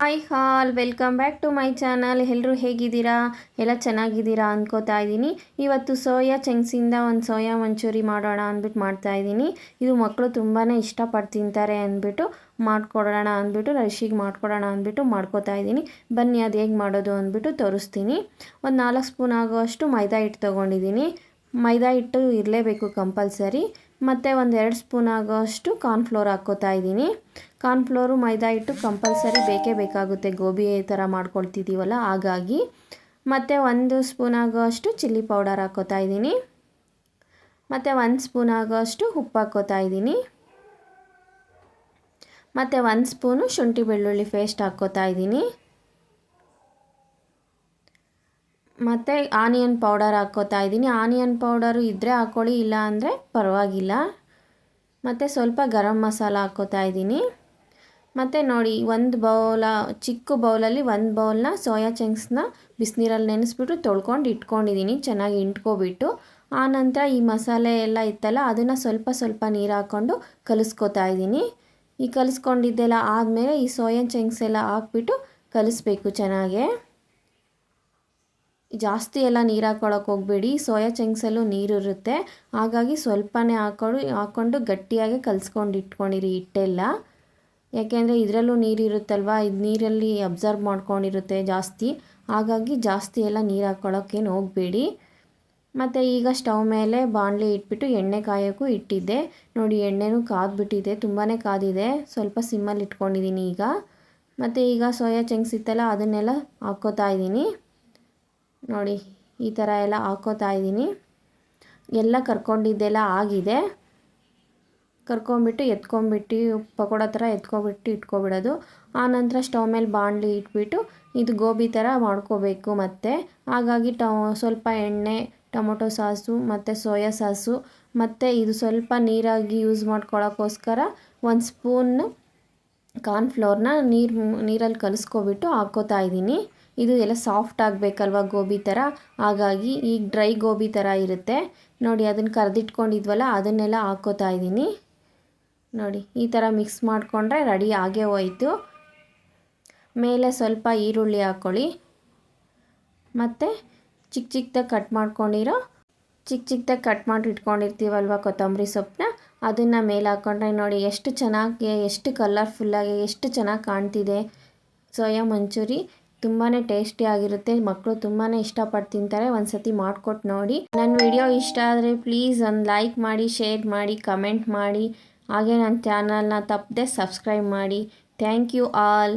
Hi all welcome back to my channel ಎಲ್ಲರೂ ಹೇಗಿದ್ದೀರಾ? ಎಲ್ಲ ಚೆನ್ನಾಗಿದ್ದೀರಾ ಅಂದ್ಕೋತಾ ಇದ್ದೀನಿ. ಇವತ್ತು ಸೋಯಾ ಚಂಕ್ಸಿಂದ ಒಂದು ಸೋಯಾ ಮಂಚೂರಿ ಮಾಡೋಣ ಅಂದ್ಬಿಟ್ಟು ಮಾಡ್ತಾ ಇದ್ದೀನಿ. ಇದು ಮಕ್ಕಳು ತುಂಬಾ ಇಷ್ಟಪಟ್ಟು ತಿಂತಾರೆ ಅಂದ್ಬಿಟ್ಟು ಮಾಡ್ಕೊಡೋಣ ಅಂದ್ಬಿಟ್ಟು, ರಶಿಗೆ ಮಾಡ್ಕೊಡೋಣ ಅಂದ್ಬಿಟ್ಟು ಮಾಡ್ಕೋತಾ ಇದ್ದೀನಿ. ಬನ್ನಿ ಅದು ಹೇಗೆ ಮಾಡೋದು ಅಂದ್ಬಿಟ್ಟು ತೋರಿಸ್ತೀನಿ. ಒಂದು ನಾಲ್ಕು ಸ್ಪೂನ್ ಆಗುವಷ್ಟು ಮೈದಾ ಹಿಟ್ಟು ತೊಗೊಂಡಿದ್ದೀನಿ. ಮೈದಾ ಹಿಟ್ಟು ಇರಲೇಬೇಕು ಕಂಪಲ್ಸರಿ. ಮತ್ತು ಒಂದು ಎರಡು ಸ್ಪೂನ್ ಆಗೋಷ್ಟು ಕಾರ್ನ್ಫ್ಲೋರ್ ಹಾಕ್ಕೋತಾ ಇದ್ದೀನಿ. ಕಾರ್ನ್ಫ್ಲೋರು ಮೈದಾ ಹಿಟ್ಟು ಕಂಪಲ್ಸರಿ ಬೇಕೇ ಬೇಕಾಗುತ್ತೆ. ಗೋಬಿ ಥರ ಮಾಡ್ಕೊಳ್ತಿದ್ದೀವಲ್ಲ ಹಾಗಾಗಿ ಮತ್ತು ಒಂದು ಸ್ಪೂನ್ ಆಗೋಷ್ಟು ಚಿಲ್ಲಿ ಪೌಡರ್ ಹಾಕ್ಕೋತಾ ಇದ್ದೀನಿ. ಮತ್ತು ಒಂದು ಸ್ಪೂನ್ ಆಗೋಷ್ಟು ಉಪ್ಪು ಹಾಕ್ಕೋತಾ ಇದ್ದೀನಿ. ಮತ್ತು ಒಂದು ಸ್ಪೂನು ಶುಂಠಿ ಬೆಳ್ಳುಳ್ಳಿ ಪೇಸ್ಟ್ ಹಾಕ್ಕೋತಾ ಇದ್ದೀನಿ. ಮತ್ತು ಆನಿಯನ್ ಪೌಡರ್ ಹಾಕ್ಕೋತಾ ಇದ್ದೀನಿ. ಆನಿಯನ್ ಪೌಡರು ಇದ್ದರೆ ಹಾಕ್ಕೊಳ್ಳಿ ಇಲ್ಲ ಅಂದರೆ ಪರವಾಗಿಲ್ಲ. ಮತ್ತು ಸ್ವಲ್ಪ ಗರಂ ಮಸಾಲ ಹಾಕ್ಕೋತಾ ಇದ್ದೀನಿ. ಮತ್ತು ನೋಡಿ, ಒಂದು ಬೌಲ ಚಿಕ್ಕ ಬೌಲಲ್ಲಿ ಒಂದು ಬೌಲ್ನ ಸೋಯಾ ಚಂಕ್ಸ್ನ ಬಿಸಿನೀರಲ್ಲಿ ನೆನೆಸ್ಬಿಟ್ಟು ತೊಳ್ಕೊಂಡು ಇಟ್ಕೊಂಡಿದ್ದೀನಿ ಚೆನ್ನಾಗಿ ಇಂಟ್ಕೊಬಿಟ್ಟು. ಆನಂತರ ಈ ಮಸಾಲೆ ಎಲ್ಲ ಇತ್ತಲ್ಲ, ಅದನ್ನು ಸ್ವಲ್ಪ ಸ್ವಲ್ಪ ನೀರು ಹಾಕ್ಕೊಂಡು ಕಲಿಸ್ಕೊತಾ ಇದ್ದೀನಿ ಈ ಕಲಿಸ್ಕೊಂಡಿದ್ದೆಲ್ಲ ಆದಮೇಲೆ ಈ ಸೋಯಾ ಚಂಕ್ಸ್ ಎಲ್ಲ ಹಾಕ್ಬಿಟ್ಟು ಕಲಿಸ್ಬೇಕು ಚೆನ್ನಾಗೆ. ಜಾಸ್ತಿ ಎಲ್ಲ ನೀರು ಹಾಕ್ಕೊಳಕ್ಕೆ ಹೋಗಬೇಡಿ ಸೋಯಾ ಚಂಕ್ಸಲ್ಲೂ ನೀರಿರುತ್ತೆ ಹಾಗಾಗಿ ಸ್ವಲ್ಪನೇ ಹಾಕೊಂಡು ಹಾಕ್ಕೊಂಡು ಗಟ್ಟಿಯಾಗಿ ಕಲಿಸ್ಕೊಂಡು ಇಟ್ಕೊಂಡಿರಿ ಹಿಟ್ಟೆಲ್ಲ. ಯಾಕೆಂದರೆ ಇದರಲ್ಲೂ ನೀರಿರುತ್ತಲ್ವ? ಇದು ನೀರಲ್ಲಿ ಅಬ್ಸರ್ವ್ ಮಾಡ್ಕೊಂಡಿರುತ್ತೆ ಜಾಸ್ತಿ. ಹಾಗಾಗಿ ಜಾಸ್ತಿ ಎಲ್ಲ ನೀರು ಹಾಕ್ಕೊಳ್ಳೋಕ್ಕೇನು ಹೋಗಬೇಡಿ. ಮತ್ತು ಈಗ ಸ್ಟವ್ ಮೇಲೆ ಬಾಣಲೆ ಇಟ್ಬಿಟ್ಟು ಎಣ್ಣೆ ಕಾಯೋಕ್ಕೂ ಇಟ್ಟಿದ್ದೆ. ನೋಡಿ, ಎಣ್ಣೆನೂ ಕಾದ್ಬಿಟ್ಟಿದೆ. ತುಂಬಾ ಕಾದಿದೆ. ಸ್ವಲ್ಪ ಸಿಮ್ಮಲ್ಲಿ ಇಟ್ಕೊಂಡಿದ್ದೀನಿ ಈಗ. ಮತ್ತು ಈಗ ಸೋಯಾ ಚಂಕ್ಸ್ ಇತ್ತಲ್ಲ, ಅದನ್ನೆಲ್ಲ ಹಾಕ್ಕೋತಾ ಇದ್ದೀನಿ ನೋಡಿ, ಈ ಥರ ಎಲ್ಲ ಹಾಕ್ಕೋತಾ ಇದ್ದೀನಿ ಎಲ್ಲ ಕರ್ಕೊಂಡಿದ್ದೆಲ್ಲ ಆಗಿದೆ. ಕರ್ಕೊಂಬಿಟ್ಟು ಎತ್ಕೊಂಬಿಟ್ಟು, ಪಕೋಡ ಥರ ಎತ್ಕೊಬಿಟ್ಟು ಇಟ್ಕೊಬಿಡೋದು. ಆನಂತರ ಸ್ಟವ್ ಮೇಲೆ ಬಾಣಲಿ ಇಟ್ಬಿಟ್ಟು ಇದು ಗೋಬಿ ಥರ ಮಾಡ್ಕೋಬೇಕು ಮತ್ತು. ಹಾಗಾಗಿ ಟ, ಸ್ವಲ್ಪ ಎಣ್ಣೆ, ಟೊಮೊಟೊ ಸಾಸು ಮತ್ತು ಸೋಯಾ ಸಾಸು ಮತ್ತು ಇದು ಸ್ವಲ್ಪ ನೀರಾಗಿ ಯೂಸ್ ಮಾಡ್ಕೊಳ್ಳೋಕ್ಕೋಸ್ಕರ ಒಂದು ಸ್ಪೂನ್ ಕಾರ್ನ್ಫ್ಲೋರ್ನ ನೀರು, ನೀರಲ್ಲಿ ಕಲಿಸ್ಕೊಬಿಟ್ಟು ಹಾಕ್ಕೋತಾ ಇದ್ದೀನಿ. ಇದು ಎಲ್ಲ ಸಾಫ್ಟ್ ಆಗಬೇಕಲ್ವ ಗೋಬಿ ಥರ? ಹಾಗಾಗಿ ಈಗ ಡ್ರೈ ಗೋಬಿ ಥರ ಇರುತ್ತೆ. ನೋಡಿ ಅದನ್ನು ಕರೆದಿಟ್ಕೊಂಡಿದ್ವಲ್ಲ ಅದನ್ನೆಲ್ಲ ಹಾಕ್ಕೋತಾ ಇದ್ದೀನಿ. ನೋಡಿ, ಈ ಥರ ಮಿಕ್ಸ್ ಮಾಡಿಕೊಂಡ್ರೆ ರೆಡಿ ಆಗೇ ಹೋಯಿತು. ಮೇಲೆ ಸ್ವಲ್ಪ ಈರುಳ್ಳಿ ಹಾಕ್ಕೊಳ್ಳಿ ಮತ್ತು ಚಿಕ್ಕ ಚಿಕ್ಕದಾಗಿ ಕಟ್ ಮಾಡ್ಕೊಂಡಿರೋ ಚಿಕ್ಕ ಚಿಕ್ಕದಾಗಿ ಕಟ್ ಮಾಡಿ ಇಟ್ಕೊಂಡಿರ್ತೀವಲ್ವ ಕೊತ್ತಂಬರಿ ಸೊಪ್ಪನ್ನ ಅದನ್ನು ಮೇಲೆ ಹಾಕ್ಕೊಂಡ್ರೆ ನೋಡಿ ಎಷ್ಟು ಚೆನ್ನಾಗಿ, ಎಷ್ಟು ಕಲರ್ಫುಲ್ಲಾಗಿ ಎಷ್ಟು ಚೆನ್ನಾಗಿ ಕಾಣ್ತಿದೆ. ಸೋಯಾ ಮಂಚೂರಿ ತುಂಬಾ ಟೇಸ್ಟಿಯಾಗಿರುತ್ತೆ ಮಕ್ಕಳು ತುಂಬಾ ಇಷ್ಟಪಟ್ಟು ತಿಂತಾರೆ. ಒಂದು ಸತಿ ಮಾಡಿಕೊಟ್ಟು ನೋಡಿ. ನನ್ನ ವಿಡಿಯೋ ಇಷ್ಟ ಆದರೆ ಪ್ಲೀಸ್ ಒಂದು ಲೈಕ್ ಮಾಡಿ ಶೇರ್ ಮಾಡಿ ಕಮೆಂಟ್ ಮಾಡಿ. ಹಾಗೆ ನನ್ನ ಚಾನಲ್ನ ತಪ್ಪದೆ ಸಬ್ಸ್ಕ್ರೈಬ್ ಮಾಡಿ. Thank you all.